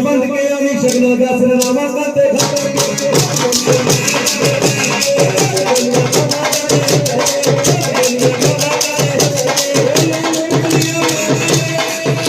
বন্ধকে আমি সেগুলো গাছের আমার কাছে